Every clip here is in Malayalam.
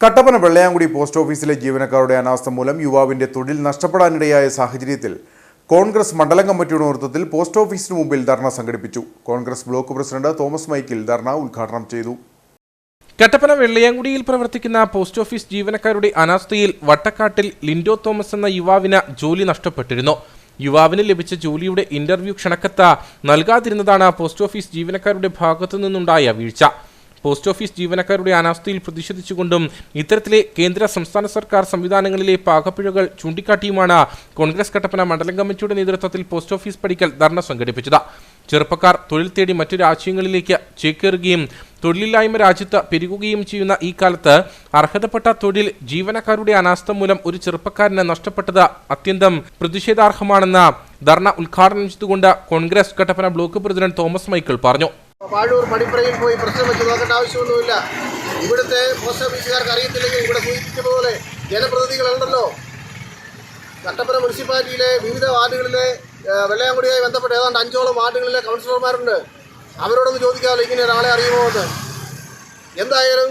കട്ടപ്പന വെള്ളയാങ്കുടി പോസ്റ്റ് ഓഫീസിലെ ജീവനക്കാരുടെ അനാസ്ഥ മൂലം യുവാവിന്റെ തൊഴിൽ നഷ്ടപ്പെടാനിടയായ സാഹചര്യത്തിൽ കോൺഗ്രസ് മണ്ഡലം കമ്മിറ്റിയുടെ നേതൃത്വത്തിൽ പോസ്റ്റ് ഓഫീസിന് മുമ്പിൽ ധർണ സംഘടിപ്പിച്ചു. കോൺഗ്രസ് ബ്ലോക്ക് പ്രസിഡന്റ് തോമസ് മൈക്കിൽ ധർണ ഉദ്ഘാടനം ചെയ്തു. കട്ടപ്പന വെള്ളയാങ്കുടിയിൽ പ്രവർത്തിക്കുന്ന പോസ്റ്റ് ഓഫീസ് ജീവനക്കാരുടെ അനാസ്ഥയിൽ വട്ടക്കാട്ടിൽ ലിൻഡോ തോമസ് എന്ന യുവാവിന് ജോലി നഷ്ടപ്പെട്ടിരുന്നു. യുവാവിന് ലഭിച്ച ജോലിയുടെ ഇന്റർവ്യൂ ക്ഷണക്കത്ത് നൽകാതിരുന്നതാണ് പോസ്റ്റ് ഓഫീസ് ജീവനക്കാരുടെ ഭാഗത്തു നിന്നുണ്ടായ വീഴ്ച. പോസ്റ്റ് ഓഫീസ് ജീവനക്കാരുടെ അനാസ്ഥയിൽ പ്രതിഷേധിച്ചുകൊണ്ടും ഇത്തരത്തിലെ കേന്ദ്ര സംസ്ഥാന സർക്കാർ സംവിധാനങ്ങളിലെ പാകപ്പിഴകൾ ചൂണ്ടിക്കാട്ടിയുമാണ് കോൺഗ്രസ് കട്ടപ്പന മണ്ഡലം കമ്മിറ്റിയുടെ നേതൃത്വത്തിൽ പോസ്റ്റ് ഓഫീസ് പടിക്കൽ ധർണ സംഘടിപ്പിച്ചത്. ചെറുപ്പക്കാർ തൊഴിൽ തേടി മറ്റു രാജ്യങ്ങളിലേക്ക് ചേക്കേറുകയും തൊഴിലില്ലായ്മ രാജ്യത്ത് പെരുകുകയും ചെയ്യുന്ന ഈ കാലത്ത് അർഹതപ്പെട്ട തൊഴിൽ ജീവനക്കാരുടെ അനാസ്ഥ മൂലം ഒരു ചെറുപ്പക്കാരന് നഷ്ടപ്പെട്ടത് അത്യന്തം പ്രതിഷേധാർഹമാണെന്ന് ധർണ ഉദ്ഘാടനം ചെയ്തുകൊണ്ട് കോൺഗ്രസ് കട്ടപ്പന ബ്ലോക്ക് പ്രസിഡന്റ് തോമസ് മൈക്കിൾ പറഞ്ഞു. പാഴൂർ പടിപ്പുറയിൽ പോയി പ്രശ്നം വെച്ച് നോക്കേണ്ട ആവശ്യമൊന്നുമില്ല. ഇവിടുത്തെ പോസ്റ്റ് ഓഫീസുകാർക്ക് അറിയത്തില്ലെങ്കിൽ ഇവിടെ സൂചിപ്പിച്ച പോലെ ജനപ്രതിനിധികളുണ്ടല്ലോ കട്ടപ്പന മുനിസിപ്പാലിറ്റിയിലെ വിവിധ വാർഡുകളിലെ വെള്ളയാങ്കുടിയായി ബന്ധപ്പെട്ട് ഏതാണ്ട് അഞ്ചോളം വാർഡുകളിലെ കൗൺസിലർമാരുണ്ട്. അവരോടൊന്ന് ചോദിക്കാമല്ലോ ഇങ്ങനെ ഒരാളെ അറിയുമോ എന്ന്. എന്തായാലും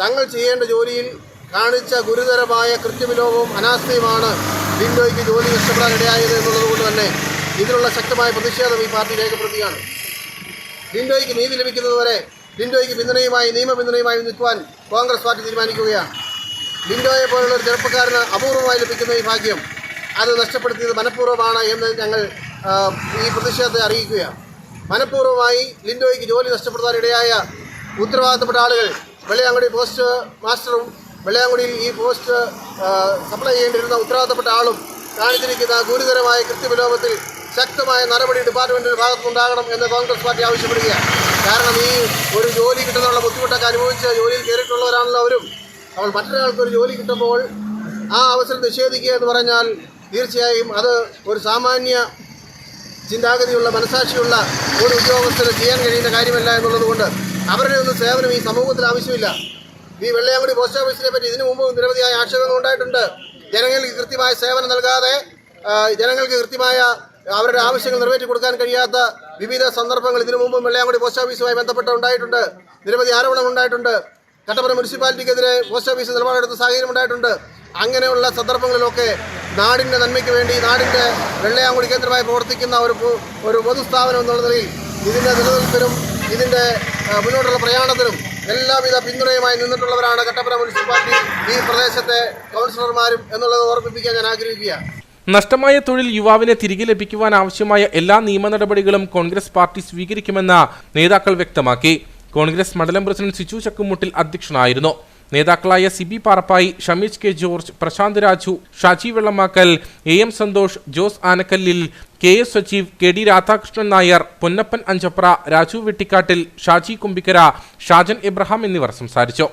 തങ്ങൾ ചെയ്യേണ്ട ജോലിയിൽ കാണിച്ച ഗുരുതരമായ കൃത്യവിലോപവും അനാസ്ഥയുമാണ് ലിൻഡോയ്ക്ക് ജോലി നഷ്ടപ്പെടാൻ ഇടയായത് എന്നുള്ളത് കൊണ്ട് തന്നെ ഇതിനുള്ള ശക്തമായ പ്രതിഷേധം ഈ പാർട്ടി രേഖപ്പെടുത്തുകയാണ്. ലിൻഡോയ്ക്ക് നീതി ലഭിക്കുന്നതുവരെ ലിൻഡോയ്ക്ക് പിന്തുണയുമായി നിയമപിന്തുണയുമായി നിൽക്കുവാൻ കോൺഗ്രസ് പാർട്ടി തീരുമാനിക്കുകയാണ്. ലിൻഡോയെ പോലുള്ള ഒരു ചെറുപ്പക്കാരന് അപൂർവമായി ലഭിക്കുന്ന ഈ ഭാഗ്യം അത് നഷ്ടപ്പെടുത്തിയത് മനഃപൂർവമാണ് എന്ന് ഞങ്ങൾ ഈ പ്രതിഷേധത്തെ അറിയിക്കുകയാണ്. മനഃപൂർവമായി ലിൻഡോയ്ക്ക് ജോലി നഷ്ടപ്പെടുത്താൻ ഇടയായ ഉത്തരവാദിത്തപ്പെട്ട ആളുകൾ വെള്ളയാങ്കുടി പോസ്റ്റ് മാസ്റ്ററും വെള്ളയാങ്കുടിയിൽ ഈ പോസ്റ്റ് സപ്ലൈ ചെയ്യേണ്ടിയിരുന്ന ഉത്തരവാദിത്തപ്പെട്ട ആളും കാണിച്ചിരിക്കുന്ന ഗുരുതരമായ കൃത്യവിലോപത്തിൽ ശക്തമായ നടപടി ഡിപ്പാർട്ട്മെന്റിന്റെ ഭാഗത്തുനിന്നുണ്ടാകണം എന്ന് കോൺഗ്രസ് പാർട്ടി ആവശ്യപ്പെടുകയാണ്. കാരണം ഈ ഒരു ജോലി കിട്ടുന്നതിനുള്ള ബുദ്ധിമുട്ടൊക്കെ അനുഭവിച്ച് ജോലിയിൽ കയറിയിട്ടുള്ളവരാണല്ലോ അവരും. അപ്പോൾ മറ്റൊരാൾക്ക് ഒരു ജോലി കിട്ടുമ്പോൾ ആ അവസരം നിഷേധിക്കുക എന്ന് പറഞ്ഞാൽ തീർച്ചയായും അത് ഒരു സാമാന്യ ചിന്താഗതിയുള്ള മനസാക്ഷിയുള്ള ഒരു ഉദ്യോഗസ്ഥന് ചെയ്യാൻ കഴിയുന്ന കാര്യമല്ല എന്നുള്ളത് കൊണ്ട് അവരുടെ ഒന്നും സേവനം ഈ സമൂഹത്തിൽ ആവശ്യമില്ല. ഈ വെള്ളയാങ്കുടി പോസ്റ്റ് ഓഫീസിനെ പറ്റി ഇതിനു മുമ്പ് നിരവധിയായ ആക്ഷേപങ്ങൾ ഉണ്ടായിട്ടുണ്ട്. ജനങ്ങൾക്ക് കൃത്യമായ സേവനം നൽകാതെ ജനങ്ങൾക്ക് കൃത്യമായ അവരുടെ ആവശ്യങ്ങൾ നിറവേറ്റി കൊടുക്കാൻ കഴിയാത്ത വിവിധ സന്ദർഭങ്ങൾ ഇതിനു മുമ്പ് വെള്ളയാങ്കുടി പോസ്റ്റ് ഓഫീസുമായി ബന്ധപ്പെട്ട് ഉണ്ടായിട്ടുണ്ട്. നിരവധി ആരോപണങ്ങൾ ഉണ്ടായിട്ടുണ്ട്. കട്ടപ്പന മുനിസിപ്പാലിറ്റിക്കെതിരെ പോസ്റ്റ് ഓഫീസ് നിലപാടെടുത്ത സാഹചര്യം ഉണ്ടായിട്ടുണ്ട്. അങ്ങനെയുള്ള സന്ദർഭങ്ങളിലൊക്കെ നാടിന്റെ നന്മയ്ക്ക് വേണ്ടി നാടിന്റെ വെള്ളയാങ്കുടി കേന്ദ്രമായി പ്രവർത്തിക്കുന്ന ഒരു ഒരു പൊതുസ്ഥാപനം എന്നുള്ള നിലയിൽ ഇതിന്റെ നിലനിൽപ്പിനും ഇതിന്റെ മുന്നോട്ടുള്ള പ്രയാണത്തിനും എല്ലാവിധ പിന്തുണയുമായി നിന്നിട്ടുള്ളവരാണ് കട്ടപ്പന മുനിസിപ്പാലിറ്റി ഈ പ്രദേശത്തെ കൗൺസിലർമാരും എന്നുള്ളത് ഓർമ്മിപ്പിക്കാൻ ഞാൻ ആഗ്രഹിക്കുകയാണ്. നഷ്ടമായ തൊഴിൽ യുവാവിനെ തിരികെ ലഭിക്കുവാൻ ആവശ്യമായ എല്ലാ നിയമ നടപടികളും കോൺഗ്രസ് പാർട്ടി സ്വീകരിക്കുമെന്ന് നേതാക്കൾ വ്യക്തമാക്കി. കോൺഗ്രസ് മണ്ഡലം പ്രസിഡന്റ് സിജു ചക്കുമുട്ടിൽ അധ്യക്ഷനായിരുന്നു. നേതാക്കളായ C B Parappayi Shameesh K George Prashanth Raju Shaji Vellamakkal A M Santhosh Jose ആനക്കല്ലിൽ K S Sajeev K D Radhakrishnan Nair Ponnappan Anchapra Raju വെട്ടിക്കാട്ടിൽ Shaji Kumbikkara Shajan Abraham എന്നിവർ സംസാരിച്ചു.